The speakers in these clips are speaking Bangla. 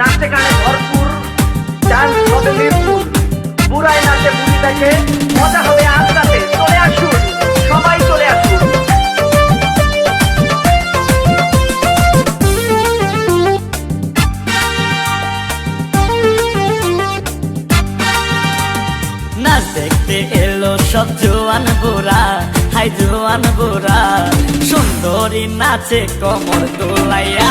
নাচে গানে ভরপুর, ডান্স হবে মিরপুর বুড়ায় নাচে বুড়ি দেখে, মজা হবে আজ রাতে। চলে আসুন, সবাই চলে আসুন। এলো সব জোয়ান বুড়া, হাই জোয়ান বুড়া। সুন্দরী নাচে কমর তোলাইয়া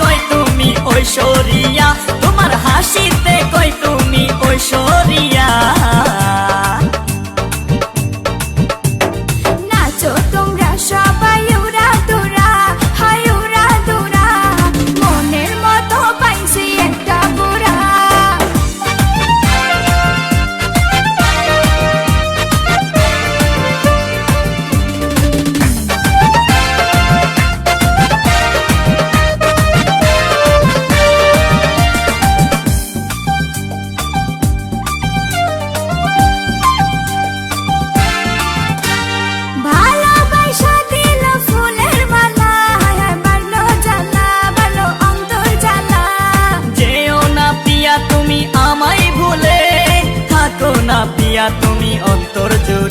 পিয়া তুমি অন্তর